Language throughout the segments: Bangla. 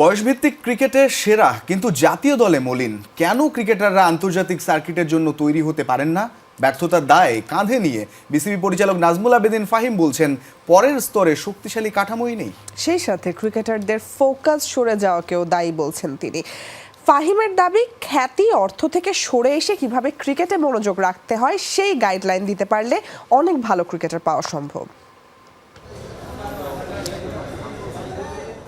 বয়সভিত্তিক ক্রিকেটে সেরা, কিন্তু জাতীয় দলে মলিন। কেন ক্রিকেটাররা আন্তর্জাতিক সার্কিটের জন্য তৈরি হতে পারেন না? ব্যর্থতার দায় কাঁধে নিয়ে বিসিবি পরিচালক নাজমুল আবেদিন ফাহিম বলছেন, পরের স্তরে শক্তিশালী কাঠামোই নেই। সেই সাথে ক্রিকেটারদের ফোকাস সরে যাওয়াকেও দায়ী বলছেন তিনি। ফাহিমের দাবি, খ্যাতি অর্থ থেকে সরে এসে কীভাবে ক্রিকেটে মনোযোগ রাখতে হয়, সেই গাইডলাইন দিতে পারলে অনেক ভালো ক্রিকেটার পাওয়া সম্ভব।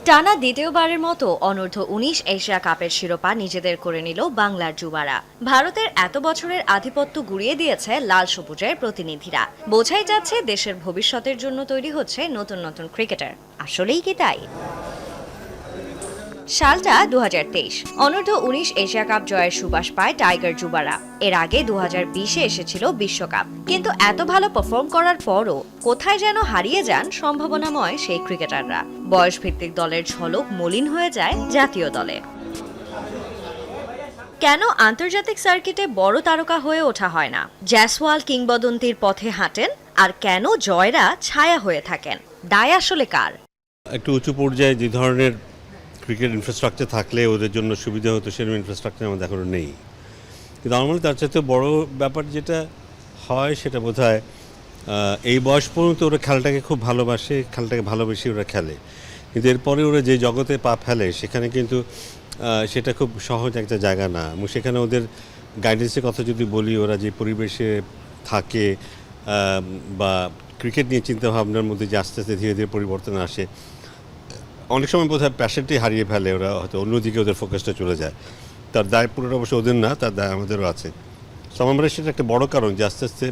টানা দ্বিতীয়বারের মতো অনূর্ধ্ব উনিশ এশিয়া কাপের শিরোপা নিজেদের করে নিল বাংলার যুবারা। ভারতের এত বছরের আধিপত্য গুড়িয়ে দিয়েছে লাল সবুজের প্রতিনিধিরা। বোঝাই যাচ্ছে দেশের ভবিষ্যতের জন্য তৈরি হচ্ছে নতুন নতুন ক্রিকেটার। আসলেই কি তাই? সালটা দু হাজার তেইশ। অনূর্ধ্ব উনিশ এশিয়া কাপ জয়ের সুবাস পায় টাইগার যুবারা এর আগে দু হাজার বিশে এসেছিল বিশ্বকাপ। কিন্তু এত ভালো পারফর্ম করার পরও কোথায় যেন হারিয়ে যান সম্ভাবনাময় সেই ক্রিকেটাররা। বয়সভিত্তিক দলের ঝলক মলিন হয়ে যায় জাতীয় দলে। কেন আন্তর্জাতিক সার্কিটে বড় তারকা হয়ে ওঠা হয় না? জ্যাসওয়াল কিংবদন্তির পথে হাঁটেন আর কেন জয়রা ছায়া হয়ে থাকেন? দায় আসলে কার? একটু উঁচু পর্যায়ে যে ধরনের ক্রিকেট ইনফ্রাস্ট্রাকচার থাকলে ওদের জন্য সুবিধা হতো, সেরকম ইনফ্রাস্ট্রাকচার আমাদের এখনও নেই। কিন্তু আমার মনে তার চাইতে বড় ব্যাপার যেটা হয় সেটা বোধ এই বয়স পর্যন্ত ওরা খেলাটাকে খুব ভালোবাসে, খেলাটাকে ভালোবেসে ওরা খেলে। কিন্তু এরপরে ওরা যে জগতে পা ফেলে, সেখানে কিন্তু সেটা খুব সহজ একটা জায়গা না। এবং সেখানে ওদের গাইডেন্সের কথা যদি বলি, ওরা যে পরিবেশে থাকে বা ক্রিকেট নিয়ে চিন্তাভাবনার মধ্যে যে আস্তে আস্তে ধীরে ধীরে পরিবর্তন আসে অনেক সময় বোধ হয় প্যাশনটাই হারিয়ে ফেলে ওরা হয়তো অন্যদিকে ওদের ফোকাসটা চলে যায়। তার দায় পুরোটা অবশ্য ওদের না তার দায় আমাদেরও আছে। হয় সেটা একটা বড় কারণ যে আস্তে আস্তে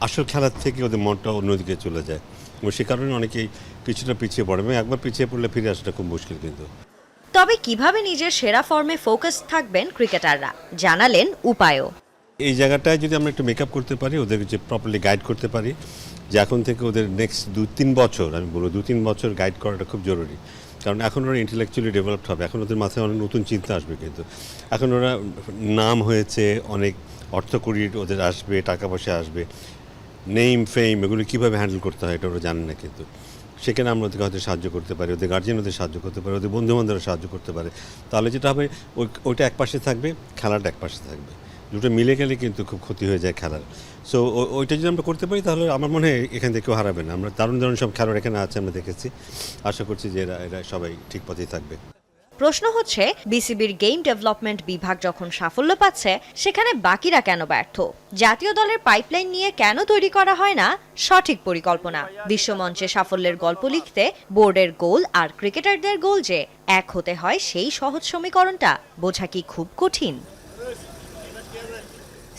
আসল খেলার থেকে ওদের মনটা অন্যদিকে চলে যায়। এবং সে কারণে অনেকেই কিছুটা পিছিয়ে পড়ে। এবং একবার পিছিয়ে পড়লে ফিরে আসাটা খুব মুশকিল কিন্তু। তবে কীভাবে নিজের সেরা ফর্মে ফোকাস থাকবেন ক্রিকেটাররা জানালেন উপায়ও। এই জায়গাটায় যদি আমরা একটু মেকআপ করতে পারি ওদেরকে যে প্রপারলি গাইড করতে পারি যে এখন থেকে ওদের নেক্সট দু তিন বছর আমি বলব দু তিন বছর গাইড করাটা খুব জরুরি। কারণ এখন ওরা ইন্টেলেকচুয়ালি ডেভেলপড হবে। এখন ওদের মাথায় অনেক নতুন চিন্তা আসবে কিন্তু। এখন ওরা নাম হয়েছে, অনেক অর্থকরীর ওদের আসবে, টাকা পয়সা আসবে। নেম ফেম এগুলো কীভাবে হ্যান্ডেল করতে হয় এটা ওরা জানে না কিন্তু। সেখানে আমরা ওদেরকে হয়তো সাহায্য করতে পারি, ওদের গার্জেন ওদের সাহায্য করতে পারে, ওদের বন্ধু বান্ধবরা সাহায্য করতে পারে। তাহলে যেটা হবে, ওই, ওইটা এক পাশে থাকবে, খেলাটা এক পাশে থাকবে। দুটো মিলে গেলে কিন্তু খুব ক্ষতি হয়ে যায় খেলার। সো ওইটা যদি আমরা করতে পারি, তাহলে আমার মনে হয় এখান থেকে কেউ হারাবে না। আমরা দারুণ দারুণ সব খেলোয়াড় এখানে আছে, আমরা দেখেছি। আশা করছি যে এরা এরা সবাই ঠিক পথেই থাকবে। প্রশ্ন হচ্ছে, বিসিবির গেম ডেভেলপমেন্ট বিভাগ যখন সাফল্য পাচ্ছে, সেখানে বাকিরা কেন ব্যর্থ? জাতীয় দলের পাইপলাইন নিয়ে কেন তৈরি করা হয় না? সঠিক পরিকল্পনা। বিশ্বমঞ্চে সাফল্যের গল্প লিখতে, বোর্ডের গোল আর ক্রিকেটারদের গোল যে এক হতে হয় সেই সহজ সমীকরণটা, বোঝা কি খুব কঠিন?